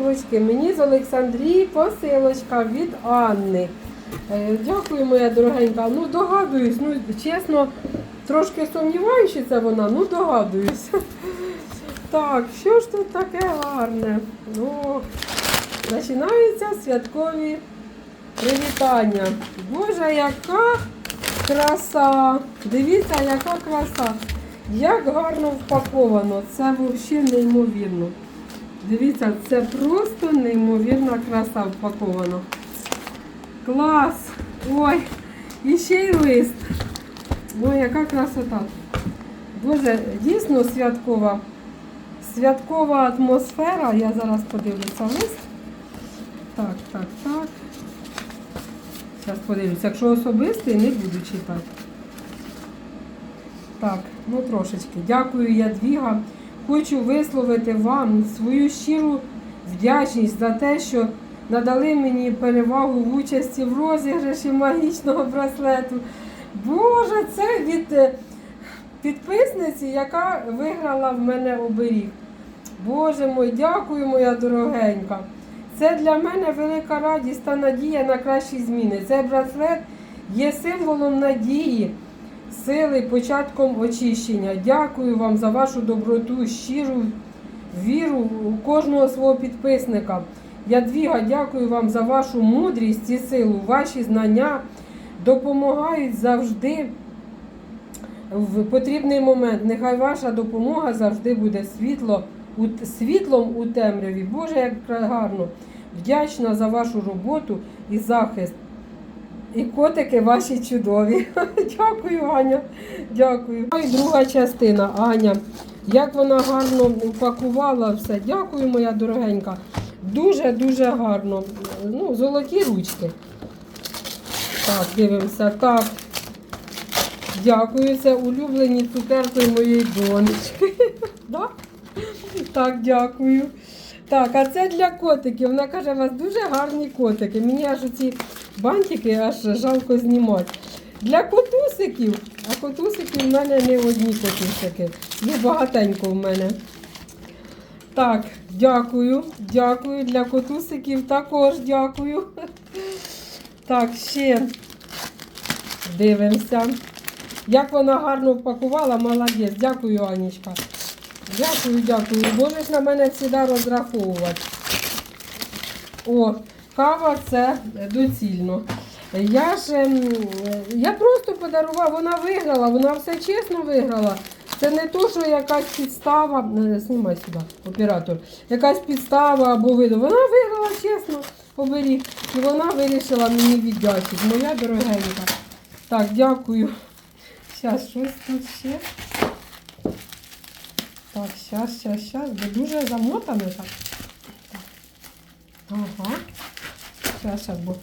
ластівочки. Мені з Олександрії посилочка від Анни. Е, Дякую, моя дорогенька. Ну, догадуюсь, ну, чесно, трошки сумніваюся, вона, ну догадуюсь. Так, що ж тут таке гарне? Ну, починаються святкові привітання. Боже, яка краса! Дивіться, яка краса! Як гарно впаковано! Це взагалі неймовірно. Дивіться, це просто неймовірна краса впакована. Клас! Ой, і ще й лист. Ой, яка красота. Боже, дійсно святкова. Святкова атмосфера. Я зараз подивлюся лист. Так, так, так. Зараз подивлюся. Якщо особистий, не буду читати. Так, ну трошечки. Дякую, Ядвіга. Хочу висловити вам свою щиру вдячність за те, що надали мені перевагу в участі в розіграші магічного браслету. Боже, це від е, підписниці, яка виграла в мене оберіг. Боже мой, дякую, моя дорогенька. Це для мене велика радість та надія на кращі зміни. Цей браслет є символом надії, сили, початком очищення. Дякую вам за вашу доброту, щиру віру у кожного свого підписника. Ядвіга, дякую вам за вашу мудрість і силу. Ваші знання допомагають завжди в потрібний момент. Нехай ваша допомога завжди буде світло, світлом у темряві. Боже, як гарно! Вдячна за вашу роботу і захист. І котики ваші чудові. Дякую, Аня. Дякую. Ну І друга частина, Аня. Як вона гарно упакувала все. Дякую, моя дорогенька. Дуже-дуже гарно. Ну, золоті ручки. Так, дивимося. Так. Дякую, це улюблені цукерки моєї донечки. Так, дякую. Так, а це для котиків. Вона каже, у вас дуже гарні котики. Мені аж ці бантики аж жалко знімати. Для котусиків. А котусики в мене не одні котусики. Є багатенько в мене. Так, дякую. Дякую. Для котусиків також дякую. Так, ще дивимося. Як вона гарно впакувала, молодець. Дякую, Анічка. Дякую, дякую. Можеш на мене завжди розраховувати. О, кава це доцільно. Я ж ем, я просто подарувала, вона виграла, вона все чесно виграла. Це не то, що якась підстава. е, Знімай сюди, оператор. Якась підстава або виду. Вона виграла чесно, оберіг. І вона вирішила мені віддячити. Моя дорогенька. Так, дякую. Зараз щось тут ще. Так, зараз, зараз, зараз. Бо дуже замотано так. Ага. Зараз, зараз, бо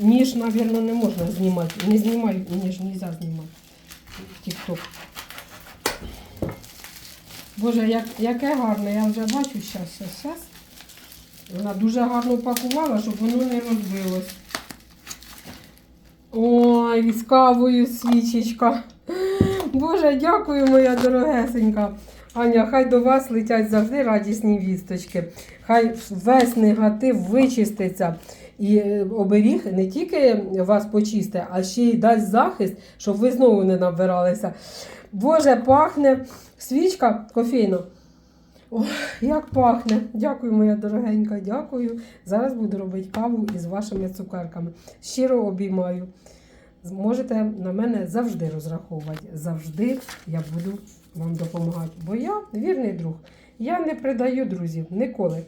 ніж, мабуть, не можна знімати. Не знімаю, ніж не можна знімати. Тік-ток. Боже, як, яке гарне, я вже бачу, зараз, зараз, зараз. Вона дуже гарно пакувала, щоб воно не розбилось. Ой, з кавою свічечка. Боже, дякую, моя дорогесенька. Аня, хай до вас летять завжди радісні вісточки. Хай весь негатив вичиститься. І е, оберіг не тільки вас почисте, а ще й дасть захист, щоб ви знову не набиралися. Боже, пахне свічка кофейна. Ох, як пахне. Дякую, моя дорогенька, дякую. Зараз буду робити каву із вашими цукерками. Щиро обіймаю. Можете на мене завжди розраховувати. Завжди я буду вам допомагати. Бо я вірний друг. Я не предаю друзів ніколи.